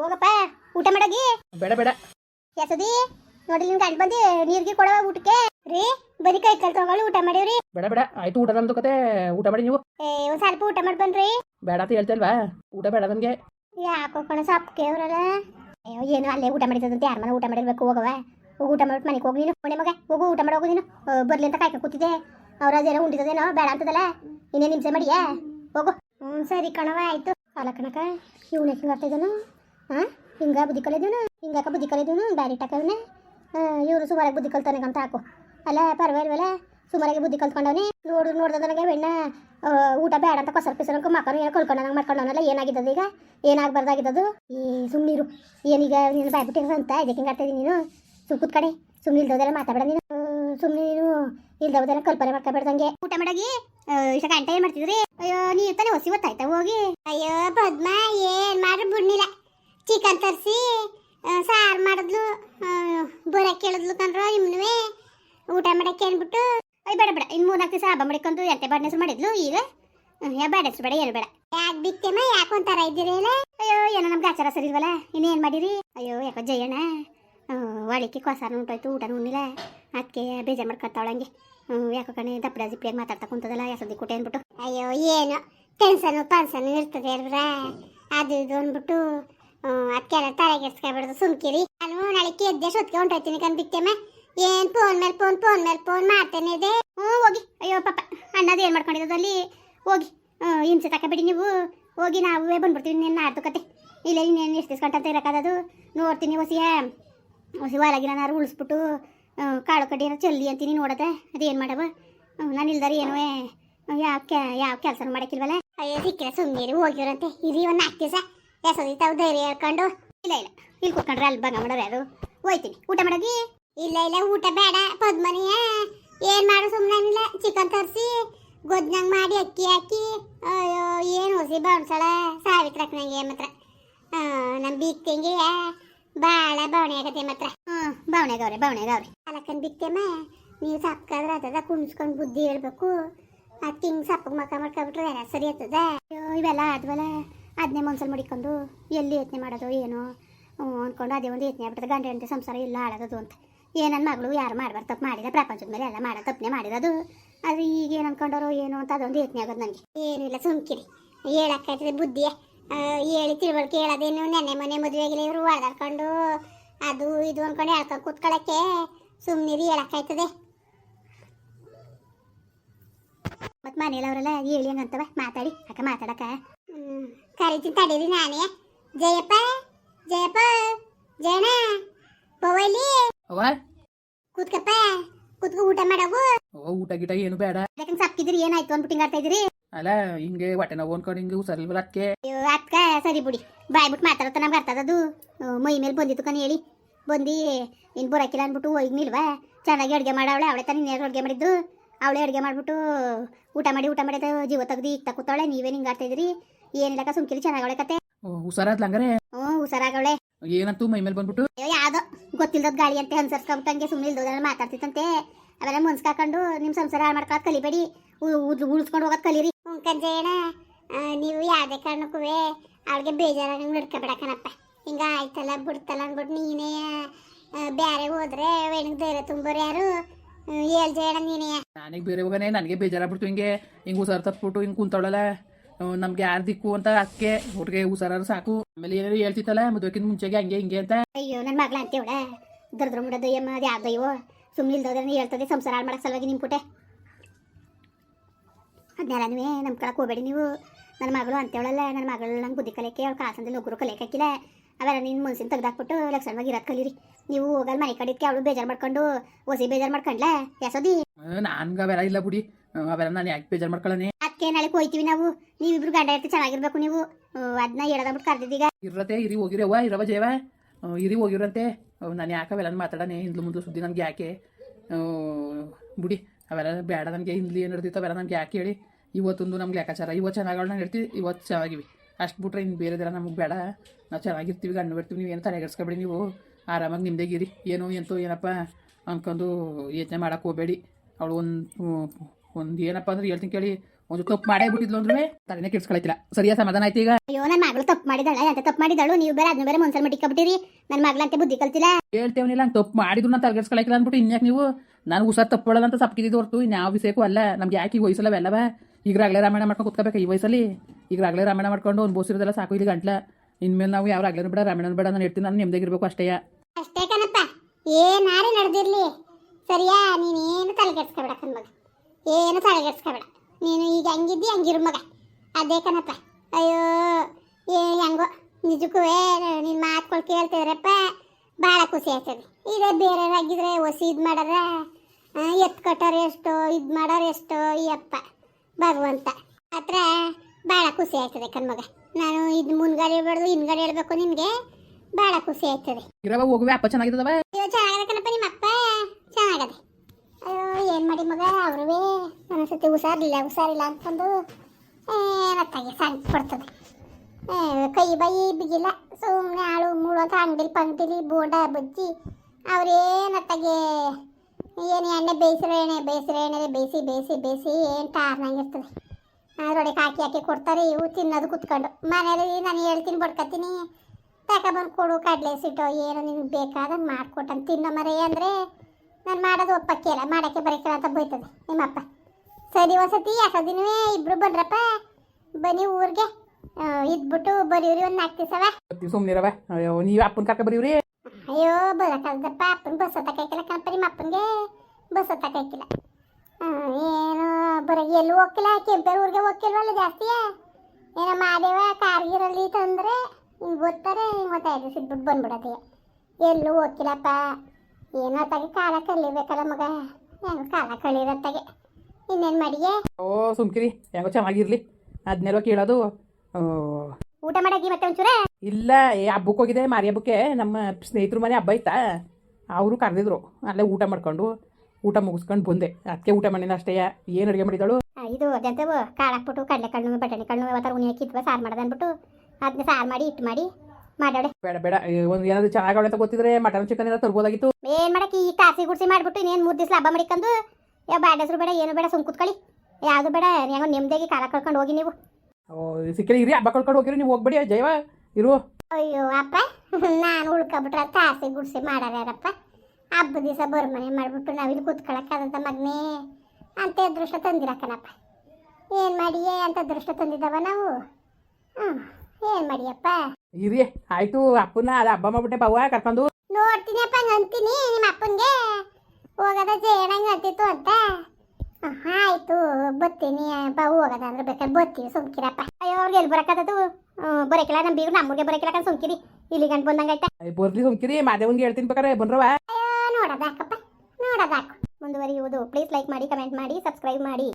ಹೋಗಪ್ಪ ಊಟ ಮಾಡಗಿ? ಬೇಡ ಬೇಡ. ಎಸದಿ ನೋಡಿ ನಿನ್ ಗಂಡ ಬಂದಿ ನೀರ್ಗಿ ಕೊಡವ ಊಟಕ್ಕೆ. ರೀ ಬರೀ ಕೈ ಕಾಲು ತಗೊಳ್ಳಿ ಊಟ ಮಾಡಿವ್ರಿ. ಬೇಡ ಬೇಡ. ಆಯ್ತು ಊಟ ನಮ್ದು ಕತೆ. ಊಟ ಮಾಡಿ ನೀವು. ಏ ಒಂದ್ ಸ್ವಲ್ಪ ಊಟ ಮಾಡಿ ಬನ್ರಿ. ಬೇಡ ಅಂತ ಹೇಳ್ತಲ್ವಾ? ಊಟ ಬೇಡ ನನಗೆ ಯಾಕೋ ಕಣ ಸಾಪ್ ಕೇವ್ರಲ್ಲ ಅಯ್ಯೋ ಏನು ಅಲ್ಲೇ ಊಟ ಮಾಡಿದಂತೆ ಯಾರ ಮನೆ ಊಟ ಮಾಡಿರ್ಬೇಕು ಹೋಗವ ಹೋಗಿ ಊಟ ಮಾಡಿ ಮನೆಗೆ ಹೋಗಿ ನೀನು. ಮನೆ ಮಗ ಹೋಗು ಊಟ ಮಾಡೋಗು ನೀನು. ಬರ್ಲಿ ಅಂತ ಕಾಯ್ಕ ಕೂತಿದ್ದೆ. ಅವ್ರ ಅದೇನೋ ಉಂಡಿದ್ದೇನೋ ಬೇಡ ಅಂತದಲ್ಲ. ಇನ್ನೇನು ಹಿಂಸೆ ಮಾಡಿಯಾ? ಹೋಗು. ಹ್ಞೂ ಸರಿ ಕಣವ ಆಯ್ತು. ಅಲ್ಲ ಕಣಕ ಇವನೇ ಹಿಂಗೆ ಹಾಂ? ಹಿಂಗ ಬುದ್ಧಿ ಕಲಿದವನು ಹಿಂಗಾಕ ಬುದ್ಧಿ ಕಲಿದವನು ಬ್ಯಾರಿ ಹಾಕವನೆ ಇವರು ಸುಮಾರಾಗಿ ಬುದ್ಧಿ ಕಲ್ತಾನೆ ಅಂತ ಹಾಕು. ಅಲ್ಲ ಪರವಾಗಿಲ್ವಲ್ಲ ಸುಮಾರಾಗಿ ಬುದ್ಧಿ ಕಲ್ತ್ಕೊಂಡವನಿ. ನೋಡು ನೋಡ್ದ ಬೆಣ್ಣ ಊಟ ಬೇಡ ಅಂತ ಕೊಸರ್ ಪಿಸರ್ ಮಕ್ಕಳು ಏನೋ ಕಲ್ಕೊಂಡಂಗೆ ಮಾಡ್ಕೊಂಡವನಲ್ಲ ಏನಾಗಿದ್ದದು ಈಗ? ಏನಾಗಬಾರ್ದಾಗಿದ್ದದು? ಈ ಸುಮ್ಮನಿರು ಏನೀಗ ನೀನು ಬಾಯ್ಬಿಟ್ಟಿರೋ ಅಂತ, ಇದಕ್ಕೆ ಹಿಂಗೆ ಆಡ್ತಿದ್ದೀನಿ ನೀನು? ಸುಮ್ ಕೂತ್ಕಡೆ ಸುಮ್ಮನೆ ಇಲ್ದೋದೆಲ್ಲ ಮಾತಾಡ ನೀನು. ಸುಮ್ಮನೆ ನೀನು ಇಲ್ದೋದೆಲ್ಲ ಕಲ್ಪನೆ ಮಾಡ್ಕೊಬೇಡ್ದಂಗೆ ಊಟ ಮಾಡಗಿ ಇಷ್ಟ ಗಂಟೆ ಏನು ಮಾಡ್ತಿದ್ರಿ? ಅಯ್ಯೋ, ನೀರು ತಾನೇ ಹೊಸಿ ಗೊತ್ತಾಯ್ತಾ ಹೋಗಿ? ಅಯ್ಯೋ, ಪದ್ಮ, ಏನು ಮಾಡ್ರಿ ಬಿಡ್ನಿಲ್ಲ ಚಿಕನ್ ತರಿಸಿ ಸಾರು ಮಾಡಿದ್ಲು ಬರಕ್ಕೆ ಕೇಳಿದ್ಲು ಕನ್ರೋ ಇಮ್ನುವೆ. ಊಟ ಮಾಡಕ್ಕೆ ಅಂದ್ಬಿಟ್ಟು ಅಯ್ಯ ಬೇಡ ಬೇಡ ಇನ್ನು ಮೂರ್ನಾಲ್ಕು ದಿವಸ ಹಬ್ಬ ಮಾಡಿಕೊಂಡು ಎಂತೆ ಬಾಡಿನ ಹೆಸರು ಮಾಡಿದ್ಲು, ಈಗ ಯಾ, ಬೇಡ, ಹೆಸರು ಬೇಡ, ಏನು ಬೇಡ. ಯಾಕೆ ಬಿತ್ತೆಮ್ಮ ಯಾಕೆ ಒಂಥರ ಇದ್ದೀರಲ್ಲ ಅಯ್ಯೋ, ಏನೋ ನಮ್ಗೆ ಆಚಾರ ಸರಿ ಇಲ್ವಲ್ಲ, ಇನ್ನೇನು ಮಾಡಿರಿ? ಅಯ್ಯೋ, ಯಾಕೋ ಜಯಣ್ಣ ಒಳಕ್ಕೆ ಕೊಸಾರು ಉಂಟೋಯ್ತು, ಊಟನೂ ಉಣ್ಣಿಲ್ಲ ಅದಕ್ಕೆ ಬೇಜಾರು ಮಾಡ್ಕೊತಾವಳಂಗೆ ಯಾಕೋ ಕಣೆ ದಪ್ಪಡ ಜಿಪ್ಪಿಯಾಗಿ ಮಾತಾಡ್ತಾ ಕುಂತದಲ್ಲ ಯಾಸದಿ ಕುಟೆ ಅಂದ್ಬಿಟ್ಟು. ಅಯ್ಯೋ, ಏನು ಟೆನ್ಸನು ಪನ್ಸನು ಇರ್ತದೆ ಅಲ್ರ ಅದು ಇದು ಅಂದ್ಬಿಟ್ಟು ಅದಕ್ಕೆಲ್ಲ ತಲೆಗೆಡ್ಸ್ಕೊಬಿಡ್ದು ಸುಮ್ಕಿರಿ. ನಾನು ನಾಳೆ ಎದ್ದೆ ಸೊತ್ಕೆ ಹೊಂಟೋಯ್ತೀನಿ ಕಣ್ ಬಿತ್ತೇಮ ಏನ್ ಫೋನ್ ಮೇಲೆ ಫೋನ್ ಫೋನ್ ಮೇಲೆ ಫೋನ್ ಮಾಡ್ತೇನೆ ಇದೆ. ಹ್ಞೂ ಹೋಗಿ. ಅಯ್ಯೋ, ಪಾಪ. ಅಣ್ಣದು ಏನು ಮಾಡ್ಕೊಂಡಿದ್ದು ಅಲ್ಲಿ ಹೋಗಿ. ಹಿಂಸೆ ತಗೋಬೇಡಿ ನೀವು. ಹೋಗಿ ನಾವೇ ಬಂದ್ಬಿಡ್ತೀವಿ ನಿನ್ನ ನಾಡ್ದು ಕತೆ. ಇಲ್ಲ ಇನ್ನೇನು ಎಷ್ಟು ದಿವ್ಸ ಗಂಟೆ ಇರೋಕ್ಕಾಗದು ನೋಡ್ತೀನಿ ಹೊಸಿಯ. ಹೊಸಿ ಹೊರಗಿನಾರು ಉಳಿಸ್ಬಿಟ್ಟು ಕಾಳು ಕಡ್ಡಿ ಚೆಲ್ಲಿ ಅಂತೀನಿ ನೋಡದೆ. ಅದೇನು ಮಾಡವ? ನಾನು ಇಲ್ದಾರ ಏನೋ ಯಾವ ಯಾವ ಕೆಲಸ ಮಾಡೋಕ್ಕಿಲ್ವಲ್ಲ? ಅಯ್ಯೋ, ಸಿಕ್ಕಿಲ್ಲ ಸುಮ್ಮನೆ ಹೋಗಿರಂತೆ ಇರಿ ಒಂದು ನಾಲ್ಕು ದಿವಸ. ಎಸದಿ ತಾವು ಧೈರ್ಯ ಹೇಳ್ಕೊಂಡು ಇಲ್ಲ ಇಲ್ಲ. ಇಲ್ಲಿ ಕೂತ್ಕೊಂಡ್ರೆ ಅಲ್ಲಿ ಬಂಗ ಮಾಡೋರು ಯಾರು? ಹೋಯ್ತೀನಿ. ಊಟ ಮಾಡೋಗಿ ಇಲ್ಲ ಇಲ್ಲ, ಊಟ ಬೇಡ. ಪದ್ಮನಿಯ ಏನು ಮಾಡು ಸುಮ್ಮನೆ ಚಿಕನ್ ತರಿಸಿ ಗೊದ್ನಂಗ್ ಮಾಡಿ ಅಕ್ಕಿ ಹಾಕಿ. ಅಯ್ಯೋ, ಏನು ಹೊಸಿ ಬಾಣ್ಸಳ? ಸಾವಿತ್ರಕ್ಕನಂಗೆ ಮಾತ್ರ? ನಮ್ಮ ಬಿತ್ತಂಗೆ ಭಾಳ ಬವಣೆ ಆಗತ್ತೆ ಮಾತ್ರ. ಹ್ಞೂ ಬಾವಣೆಗವ್ರೆ ಬಾವಣೆಗವ್ರೆ. ಅಲಕ್ಕನ್ ಬಿತ್ತೆಮ್ಮ ನೀವು ಸಪ್ಕಾದ್ರೆ ಅದದ ಕುಣಿಸ್ಕೊಂಡು ಬುದ್ಧಿ ಹೇಳ್ಬೇಕು. ಅದು ಹಿಂಗೆ ಸಪ್ಪಗೆ ಮಕ್ಕ ಮಾಡ್ಕೊಬಿಟ್ರೆ ಸರಿ ಆಗ್ತದ? ಅಯ್ಯೋ, ಇವೆಲ್ಲ ಆದ್ವಲ್ಲ ಅದನ್ನೇ ಮನ್ಸಲ್ಲಿ ಮಡಿಕೊಂಡು ಎಲ್ಲಿ ಯತ್ನೆ ಮಾಡೋದು ಏನೋ? ಅಂದ್ಕೊಂಡು ಅದೇ ಒಂದು ಯತ್ನೆ ಆಗ್ಬಿಡ್ತದೆ. ಗಂಡ ಹೆಂಡತಿ ಸಂಸಾರ ಇಲ್ಲ ಹಾಳಾದದು ಅಂತ. ಏನನ್ನ ನನ್ನ ಮಗಳು ಯಾರು ಮಾಡ್ಬಾರ್ದು? ತಪ್ಪು ಮಾಡಿದ. ಪ್ರಪಂಚದ ಮೇಲೆ ಎಲ್ಲ ಮಾಡೋ ತಪ್ಪನೆ ಮಾಡಿರೋದು ಅದು ಈಗ ಏನು ಅಂದ್ಕೊಂಡವ್ರು ಏನು ಅಂತ ಅದೊಂದು ಯತ್ನೆ ಆಗೋದು ನನಗೆ ಏನಿಲ್ಲ ಸುಮ್ಕಿರಿ. ಹೇಳಕ್ಕಾಯ್ತದೆ ಬುದ್ಧಿ ಹೇಳಿ ತಿಳುವಳಿಕೆ ಹೇಳೋದೇನು ನೆನ್ನೆ ಮನೆ ಮದುವೆಗಿಲ್ಲ ಇವರು ಹೊಡೆದಾಡ್ಕೊಂಡು ಅದು ಇದು ಅಂದ್ಕೊಂಡು ಹೇಳ್ಕೊಂಡು ಕೂತ್ಕೊಳ್ಳೋಕ್ಕೆ ಸುಮ್ಮನಿರಿ ಹೇಳಕ್ಕಾಯ್ತದೆ ಮತ್ತು ಮನೇಲಿ ಅವರೆಲ್ಲ ಹೇಳಿ ಹಂಗಂತವೆ? ಮಾತಾಡಿ. ಅಕ್ಕ ಮಾತಾಡಕ್ಕ. ಕರಿತೀನಿ ತಡೀರಿ ನಾನೇ ಜಯಪ್ಪ ಜಯಪ್ಪ ಜಯಣ ಪವಲಿ ಅವ್ವ ಕೂತ್ಕಪ್ಪ ಕೂತ್ಕೊ ಊಟ ಮಾಡೋಗು ಓ ಊಟ ಗೀಟ ಏನು ಬೇಡ ಯಾಕಂದ್ರೆ ಸಪ್ಕಿದ್ರಿ ಏನಾಯ್ತು ಅಂದ್ಬಿಟ್ಟು ಹಿಂಗಾಡ್ತಾ ಇದ್ರಿ ಅಲ್ಲ ಹಿಂಗೆ ಹೊಟ್ಟೆ ನೋವು ಅನ್ಕೊಂಡು ಹಿಂಗೆ ಹುಷಾರಿಲ್ವಲ್ಲ ಅದಕ್ಕೆ ಅಯ್ಯೋ ಅದ್ಕ ಸರಿ ಬಿಡಿ ಬಾಯ್ಬಿಟ್ಟು ಮಾತಾಡತ್ತ ನಮ್ಗೆ ಅರ್ಥ ಅದು ಮೈ ಮೇಲೆ ಬಂದಿತ್ತು ಕಣ್ ಹೇಳಿ ಬಂದು ಇನ್ನು ಬರೋಕಿಲ್ಲ ಅಂದ್ಬಿಟ್ಟು ಹೋಗಿ ನಿಲ್ವಾ ಚೆನ್ನಾಗಿ ಅಡುಗೆ ಮಾಡವಳೆ ಅವಳೆ ತಾನೇ ನೇರ ಅಡುಗೆ ಮಾಡಿದ್ದು ಅವಳೆ ಅಡುಗೆ ಮಾಡಿಬಿಟ್ಟು ಊಟ ಮಾಡಿ ಊಟ ಮಾಡಿದ ಜೀವ ತೆಗ್ದು ಈಗ ತಕ್ಕೂತಾಳೆ ನೀವೇ ಹಿಂಗೆ ಆಡ್ತಾ ಇದ್ರಿ ಏನಿಲ್ಲಕ್ಕ ಸುಮ್ಕಿರಿ ಚೆನ್ನಾಗವಳೆ ಕತೆ? ಹುಷಾರಾದ್ಲ ಹಂಗಾರೆ? ಹ್ಞೂ ಹುಷಾರಾಗವಳೆ. ಏನಂತೂ ಮೈ ಮೇಲೆ ಬಂದ್ಬಿಟ್ಟು? ಅಯ್ಯೋ ಯಾವ್ದೋ ಗೊತ್ತಿಲ್ಲದ ಗಾಳಿ ಅಂತ ಅನ್ಸರ್ಸ್ಕೊಂಬಿಟ್ಟಂಗೆ ಸುಮ್ಮನೆ ಇಲ್ದೋದೆಲ್ಲ ಮಾತಾಡ್ತಿತ್ತಂತೆ. ಅವೆಲ್ಲ ಮುನ್ಸ್ಕಾಕೊಂಡು ನಿಮ್ಮ ಸಂಸಾರ ಹಾಳು ಮಾಡ್ಕೊಳಕ್ ಕಲಿಬೇಡಿ. ಉಳಿಸ್ಕೊಂಡು ಹೋಗೋದ್ ಕಲೀರಿ. ಕಂಜೇಣ ನೀವು ಯಾವ್ದೇ ಕಾರಣಕ್ಕೂ ಅವಳಿಗೆ ಬೇಜಾರಾಗಿ ನಡ್ಕೊಬಿಡಕನಪ್ಪ ಹಿಂಗ ಆಯ್ತಲ್ಲ ಬಿಡ್ತಲ್ಲ ಅಂದ್ಬಿಟ್ಟು ನೀನೇ ಬೇರೆ ಹೋದ್ರೆ ಹೆಣ್ಗೆ ಧೈರ್ಯ ತುಂಬೋರು ಯಾರು? ಹೇಳ್ ಜೇಣ ನೀನೇ. ನನಗೆ ಬೇರೆ ಹೋಗನೆ ನನಗೆ ಬೇಜಾರಾಗ್ಬಿಡ್ತು ಹಿಂಗೆ. ಹಿಂಗೆ ಹುಷಾರು ತಪ್ಪಿಬಿಟ್ಟು ಹಿಂಗೆ ಕುಂತವಳಲ್ಲ. ನಮ್ಗೆ ಯಾರು ದಿಕ್ಕು ಅಂತ ಅಕ್ಕೆ ಹುಡುಗೆ ಹುಷಾರು ಸಾಕು. ಆಮೇಲೆ ಏನಾದ್ರು ಹೇಳ್ತಿತ್ತಲ್ಲ ಮದುವೆಕಿನ ಮುಂಚೆಗೆ ಹಂಗೆ ಹಿಂಗೆ ಅಂತ. ಅಯ್ಯೋ ನನ್ನ ಮಗಳ ಅಂತೇವಳ. ದರ್ದ್ರ ಮುಡದ ಅಯ್ಯಮ್ಮ ಅದು ಯಾವ್ದು ಸುಮ್ಮನೆ ಇಲ್ದೋದ್ರೆ ಹೇಳ್ತದೆ ಸಂಸಾರ ಹಾಳು ಮಾಡಕ್ಕೆ ಸಲುವಾಗಿ ನಿಮ್ಮ ಪುಟೆ ಅದನ್ನೆಲ್ಲನೂ ನಮ್ಮ ಕಳಕ್ಕೆ ಹೋಗಬೇಡಿ ನೀವು. ನನ್ನ ಮಗಳು ಅಂತೇವಳಲ್ಲ ನನ್ನ ಮಗಳು ನಂಗೆ ಬುದ್ಧಿ ಕಲಿಯಕ್ಕೆ ಅವ್ಳು ಕಾಸಂದಲ್ಲಿ ಒಬ್ಬರು ಕಲಿಯಕ್ಕೆ ಹಾಕಿಲ್ಲ. ಅವೆಲ್ಲ ನಿನ್ನ ಮನ್ಸಿನ ತೆಗ್ದಾಕ್ಬಿಟ್ಟು ಲಕ್ಷಣವಾಗಿ ಇರೋದು ಕಲೀರಿ. ನೀವು ಹೋಗಲ್ ಮನೆ ಕಡಿದ್ಕೆ ಅವಳು ಬೇಜಾರು ಮಾಡ್ಕೊಂಡು ಹೊಸಿ ಬೇಜಾರು ಮಾಡ್ಕೊಂಡ್ಲ? ಎಸೋದಿ ನನ್ಗೆ ಅವೆಲ್ಲ ಇಲ್ಲ ಬಿಡಿ. ಅವೆಲ್ಲ ನಾನು ಯಾಕೆ ಬೇಜಾರು ಮಾಡ್ಕೊಳ್ಳನೆ ಅದಕ್ಕೆ ನಾಳೆ ಹೋಯ್ತೀವಿ ನಾವು. ನೀವಿಬ್ರು ಗಂಡ ಇರ್ತಿ ಚೆನ್ನಾಗಿರ್ಬೇಕು ನೀವು. ಅದನ್ನ ಹೇಳೋದ್ಬಿಟ್ಟು ಕರ್ದಿದ್ದೀಗ ಇರತ್ತೆ ಇರಿ ಹೋಗಿರವ್ವ ಇರವ ಜಯವ ಇರಿ ಹೋಗಿರಂತೆ ನಾನು ಯಾಕೆ ಅವೆಲ್ಲ ಮಾತಾಡನೆ? ಹಿಂದ್ಲು ಮುಂದೆ ಸುದ್ದಿ ನನಗೆ ಯಾಕೆ? ಬಿಡಿ. ಅವೆಲ್ಲ ಬೇಡ ನನಗೆ. ಹಿಂದ್ಲಿ ಏನು ಇರ್ತಿತ್ತು ಅವೆಲ್ಲ ನಮ್ಗೆ ಯಾಕೆ ಹೇಳಿ. ಇವತ್ತೊಂದು ನಮ್ಗೆ ಲೆಕ್ಕಾಚಾರ. ಇವತ್ತು ಚೆನ್ನಾಗಿ ಇರ್ತೀವಿ ಇವತ್ತು ಚೆನ್ನಾಗಿವಿ. ಅಷ್ಟು ಬಿಟ್ರೆ ಇನ್ನು ಬೇರೆದೆಲ್ಲ ನಮಗೆ ಬೇಡ. ನಾವು ಚೆನ್ನಾಗಿರ್ತೀವಿ, ಗಂಡು ಬಿಡ್ತೀವಿ, ನೀವು ಏನು ತಲೆಗೆಡ್ಸ್ಕೊಬೇಡಿ ನೀವು. ಆರಾಮಾಗಿ ನಿಮ್ದೇಗಿರಿ ಏನು ಎಂತೂ ಏನಪ್ಪ ಅನ್ಕೊಂಡು ಯೋಚನೆ ಮಾಡೋಕೆ ಹೋಗಬೇಡಿ. ಅವಳು ಒಂದು ಒಂದು ಏನಪ್ಪ ಅಂದ್ರೆ ಹೇಳ್ತೀನಿ ಕೇಳಿ. ಒಂದು ತಪ್ಪು ಮಾಡೇ ಬಿಟ್ಟಿದ್ಲು ಅಂದ್ರೆ ತಲೆನೇ ಕೆಡ್ಸ್ಕೊಳತಿಲ್ಲ. ಸರಿಯಾ ಸಮಾಧಾನ ಆಯ್ತು ಈಗ? ಅಯ್ಯೋ ನನ್ನ ಮಗಳು ತಪ್ಪು ಮಾಡಿದಳ ಅಂತ ತಪ್ಪು ಮಾಡಿದಳು ನೀವು ಬೇರೆ ಅದನ್ನ ಬೇರೆ ಮನ್ಸಲ್ಲಿ ಮಟ್ಟಿಕ್ಕೊಬಿಟ್ಟಿರಿ ನನ್ನ ಮಗಳಂತೆ ಬುದ್ಧಿ ಕಲ್ತಿಲ್ಲ. ಹೇಳ್ತೇವನಿಲ್ಲ ಹಂಗೆ ತಪ್ಪು ಮಾಡಿದ್ರು ನಾನು ತಲೆಗೆಡ್ಸ್ಕೊಳಕಿಲ್ಲ ಅಂದ್ಬಿಟ್ಟು ಇನ್ಯಾಕೆ ನೀವು? ನಾನು ಹುಷಾರ್ ತಪ್ಪೊಳಲ್ಲ ಅಂತ ಸಪ್ಕಿದ್ದು ಹೊರತು ಇನ್ಯಾವ ವಿಷಯಕ್ಕೂ ಅಲ್ಲ. ನಮ್ಗೆ ಯಾಕೆ ಈ ವಯಸ್ಸಲ್ಲ ಅವೆಲ್ಲವ? ಈಗ ರಾಗಲೇ ರಾಮಾಯಣ ಮಾಡ್ಕೊಂಡು ಕೂತ್ಕೋಬೇಕು ಈ ವಯಸ್ಸಲ್ಲಿ? ಈಗ ರಾಗಲೇ ರಾಮಾಯಣ ಮಾಡ್ಕೊಂಡು ಒಂದು ಬೋಸಿರೋದೆಲ್ಲ ಸಾಕು ಇಲ್ಲಿ ಗಂಟ್ಲ. ಇನ್ಮೇಲೆ ನಾವು ಯಾವ ರಾಗಲೇ ಬೇಡ ರಾಮಾಯಣ ಬೇಡ ನಾನು ಇರ್ತೀನಿ ನಾನು ನೆಮ್ಮದಿಗಿರ್ಬೇಕು ಅಷ್ಟೇ. ಅಷ್ಟೇ ಕಣಪ್ಪ. ಏನಾರೇ ನಡೆದಿರ್ಲಿ. ಸರಿಯಾ ನೀನೇನು ತಲೆಗೆಡ್ಸ್ಕೊಬೇಡ ಕಣ್ಮಗ. ಏನು ತಲೆಗೆಡ್ಸ್ಕೊಬೇಡ ನೀನು ಈಗ ಹಂಗಿದ್ದಿ? ಹಂಗಿರು ಮಗ. ಅದೇ ಕಣಪ್ಪ. ಅಯ್ಯೋ ಏ ಹೆಂಗೋ. ನಿಜಕ್ಕೂ ನಿನ್ನ ಮಾತುಗಳು ಕೇಳ್ತಿದ್ರಪ್ಪ. ಭಾಳ ಖುಷಿ ಆಗ್ತದೆ. ಇದೇ ಬೇರೆಯವರಾಗಿದ್ರೆ ಹೊಸಿ ಇದು ಮಾಡಾರ? ಎತ್ತು ಕಟ್ಟೋರು ಎಷ್ಟೋ ಇದು ಮಾಡೋರು ಎಷ್ಟೋ ಈ ಅಪ್ಪ ಭಗವಂತ. ಹತ್ರ ಭಾಳ ಖುಷಿ ಆಗ್ತದೆ ಕಣ್ಮಗ ನಾನು ಇದು ಮುನ್ಗಡೆ ಹೇಳ್ಬಾರ್ದು ಹಿಂದ್ಗಡೆ ಹೇಳ್ಬೇಕು ನಿಮ್ಗೆ. ಭಾಳ ಖುಷಿ ಆಗ್ತದೆ. ಇರವ ಹೋಗುವೆ ಅಪ್ಪ ಚೆನ್ನಾಗಿದ್ದವ ಅಯ್ಯೋ ಚೆನ್ನಾಗದ ಕಣಪ್ಪ ನಿಮ್ಮ ಅಪ್ಪ ಚೆನ್ನಾಗದೆ. ಅಯ್ಯೋ ಏನ್ ಮಾಡಿ ಮಗ? ಒಂದೊಂದ್ಸತಿ ಹುಷಾರಿಲ್ಲ ಹುಷಾರಿಲ್ಲ ಅಂತಂದು ಏನತ್ತಾಗಿ ಸಣ್ಣ ಕೊಡ್ತದೆ. ಕೈ ಬೈ ಬಿಗಿಲ್ಲ ಸುಮ್ಮನೆ ಆಳು ಮೂಳು ಅಂತ ಅಂಗಡಿಲಿ ಪಂಕ್ತಿಲಿ ಬೋಂಡ ಬಜ್ಜಿ ಅವ್ರೇನತ್ತಾಗೆ ಏನು ಎಣ್ಣೆ ಬೇಯಿಸಿರೋ ಎಣ್ಣೆ ಬೇಯಿಸಿರೋ ಎಣ್ಣೆ ಬೇಯಿಸಿ ಬೇಯಿಸಿ ಬೇಯಿಸಿ ಏನು ಟಾರ್ನಾಗಿರ್ತದೆ ಅದರೊಳಗೆ ಹಾಕಿ ಹಾಕಿ ಕೊಡ್ತಾರೆ, ಇವು ತಿನ್ನೋದು ಕುತ್ಕೊಂಡು. ಮನೇಲಿ ನಾನು ಹೇಳ್ತೀನಿ, ಬಡ್ಕತ್ತೀನಿ ತಗೊಬಂದು ಕೊಡು, ಕಡಲೆ ಸಿಟ್ಟು, ಏನು ನಿಮ್ಗೆ ಬೇಕಾದಂಗೆ ಮಾಡ್ಕೊಟ್ಟು ತಿನ್ನೋ ಮರೆ ಅಂದರೆ ನಾನು ಮಾಡೋದು ಒಪ್ಪಕ್ಕಿಲ್ಲ, ಮಾಡೋಕ್ಕೆ ಬರೋಕ್ಕಿಲ್ಲ ಅಂತ ಬೈತದೆ ನಿಮ್ಮಪ್ಪ. ಸರಿ ಒಂದ್ಸತಿ ಯಾಕದಿನವೇ ಇಬ್ರು ಬಂದ್ರಪ್ಪ ಬನ್ನಿ ಊರಿಗೆ. ಇದ್ಬಿಟ್ಟು ಬರೀವ್ರಿ ಒಂದು ನಾಲ್ಕು ದಿವಸವ. ಸುಮ್ಮನಿರವ ಅಯ್ಯೋ ನೀವು ಅಪ್ಪನ ಕರ್ಕ ಬರೀವ್ರಿ ಅಯ್ಯೋ ಬರೋಕ್ಕಲ್ದಪ್ಪ ಅಪ್ಪನ ಬಸ್ ಕೈಕಿಲ್ಲ ಕಣಪ್ಪ ನಿಮ್ಮ ಅಪ್ಪನಿಗೆ. ಬಸ್ ಹತ್ತಕ್ಕಾಯ್ಕಿಲ್ಲ ಏನು ಬರ ಎಲ್ಲಿ ಹೋಗಿಲ್ಲ ಕೆಂಪೇರೂರಿಗೆ ಹೋಗಿಲ್ವಲ್ಲ ಜಾಸ್ತಿ? ಏನೋ ಮಾದೇವ ಕಾರ್ಗಿರಲ್ಲಿ ತಂದರೆ ಹಿಂಗೆ ಬರ್ತಾರೆ ಹಿಂಗೆ ಗೊತ್ತಾಯ್ತು ಸಿದ್ಬಿಟ್ಟು ಬಂದ್ಬಿಡತ್ತೆ. ಎಲ್ಲೂ ಹೋಗಿಲ್ಲಪ್ಪ ಏನೋ ತಗೆ ಕಾಲ ಕಲಿಬೇಕಲ್ಲ ಮಗ. ಹೆಂಗೆ ಕಾಲ ಕಳೀರತ್ತಾಗೆ? ಇನ್ನೇನು ಮಾಡಿಯೇ ಓ ಸುಮ್ಕಿರಿ. ಯಾಕೋ ಚೆನ್ನಾಗಿರ್ಲಿ. ಅದನ್ನೆಲ್ಲ ಕೇಳೋದು ಊಟ ಮಾಡಿ ಮತ್ತೆ ಒಂಚೂರ? ಇಲ್ಲ ಏ ಹಬ್ಬಕ್ಕೆ ಹೋಗಿದೆ ಮಾರಿ ಹಬ್ಬಕ್ಕೆ. ನಮ್ಮ ಸ್ನೇಹಿತರ ಮನೆ ಹಬ್ಬ ಇತ್ತ ಅವರು ಕರೆದಿದ್ರು. ಅಲ್ಲೇ ಊಟ ಮಾಡ್ಕೊಂಡು ಊಟ ಮುಗಿಸ್ಕೊಂಡು ಬಂದೆ. ಅದಕ್ಕೆ ಊಟ ಮಾಡಿನ ಅಷ್ಟೇ. ಏನು ಅಡುಗೆ ಮಾಡಿದಳು ಇದು ಅದಂತವು ಕಾಳು ಹಾಕ್ಬಿಟ್ಟು ಕಡಲೆ ಕಣ್ಣು ಬಟಾಣಿ ಕಣ್ಣು ಅವತ್ತರ ಉನಿ ಹಾಕಿದ್ವ ಸಾರು ಮಾಡೋದು ಅಂದ್ಬಿಟ್ಟು ಅದನ್ನ ಸಾರು ಮಾಡಿ ಇಟ್ಟು ಮಾಡಿ ಮಾಡಾಡೆ ಬೇಡ ಬೇಡ. ಒಂದು ಏನಾದ್ರು ಚೆನ್ನಾಗಿ ಅಂತ ಗೊತ್ತಿದ್ರೆ ಮಟನ್ ಚಿಕನ್ ಎಲ್ಲ ತರ್ಬೋದಾಗಿತ್ತು. ಏನ್ ಮಾಡಕ್ಕೆ ಈ ಕಾಸಿ ಗುಡಿಸಿ ಮಾಡ್ಬಿಟ್ಟು ಇನ್ನೇನು ಮೂರು ದಿವಸ ಹಬ್ಬ ಮಾಡಿಕೊಂಡು ಯಾವ ಬ್ಯಾಡ ಹೆಸರು ಬೇಡ ಏನು ಬೇಡ ಸುಮ್ ಕುತ್ಕೊಳ್ಳಿ. ಯಾವುದು ಬೇಡ ಹೆಂಗೋ ನೆಮ್ಮದಿಯಾಗಿ ಕಾಲ ಕಳ್ಕೊಂಡು ಹೋಗಿ ನೀವು. ಓ ಸಿಕ್ಕಿರಿ ಇರಿ ಹಬ್ಬ ಕಳ್ಕೊಂಡು ಹೋಗಿರಿ ನೀವು ಹೋಗ್ಬೇಡಿ ಜೈವ ಇರು. ಅಯ್ಯೋ ಅಪ್ಪ ನಾನು ಉಳ್ಕೊಬಿಟ್ರೆ ತಾಸಿ ಗುಡ್ಸಿ ಮಾಡ್ಯಾರಪ್ಪ ಹಬ್ಬ ದಿವಸ ಬರ್ಮನೆ ಮಾಡ್ಬಿಟ್ಟು ನಾವಿಲ್ಲಿ ಕೂತ್ಕೊಳಕ್ಕಾದಂತ ಮಗನೇ. ಅಂತ ಅದೃಷ್ಟ ತಂದಿರಕ್ಕನಪ್ಪ ಏನು ಮಾಡಿಯೇ ಅಂತ ಅದೃಷ್ಟ ತಂದಿದ್ದವ ನಾವು? ಹ್ಞೂ ಏನು ಮಾಡಿಯಪ್ಪ? ಇರಿ ಆಯಿತು ಅಪ್ಪನ ಅದು ಹಬ್ಬ ಮಾಡ್ಬಿಟ್ಟೆ ಬವ್ವ ಕರ್ಕೊಂಡು. ನೋಡ್ತೀನಿ ಅಪ್ಪ ಅಂತೀನಿ ನಿಮ್ಮ ಅಪ್ಪನಿಗೆ. ಹೋಗೋದ ಜೇಣಂಗೆ ಅಂತಿತ್ತು ಅಂತ. ಆಯ್ತು ಬತ್ತೀನಿ ಬಾ ಹೋಗದ ಅಂದ್ರೆ ಬೇಕಾದ್ರೆ ಬತ್ತೀವಿ ಸುಮ್ಕಿರಪ್ಪ. ಅಯ್ಯೋ ಅವ್ರಿಗೆ ಎಲ್ಲಿ ಬರಕತ್ತದು ಬರಕಿಲ್ಲ ನಮ್ಮ ಬೀಗರು ನಮ್ಮೂರಿಗೆ ಬರಕಿಲ್ಲ ಸುಮ್ಕಿರಿ. ಇಲ್ಲಿ ಗಂಟು ಬಂದಂಗೈತೆ ಬರ್ಲಿ ಸುಮ್ಕಿರಿ. ಮಾದೇವನ್ಗೆ ಹೇಳ್ತೀನಿ ಬೇಕಾರೆ ಬಂದ್ರವ ಅಯ್ಯೋ ನೋಡೋದಾಕಪ್ಪ ನೋಡೋದಾಕು. ಮುಂದುವರಿಯುವುದು. ಪ್ಲೀಸ್ ಲೈಕ್ ಮಾಡಿ ಕಮೆಂಟ್ ಮಾಡಿ ಸಬ್ಸ್ಕ್ರೈಬ್ ಮಾಡಿ.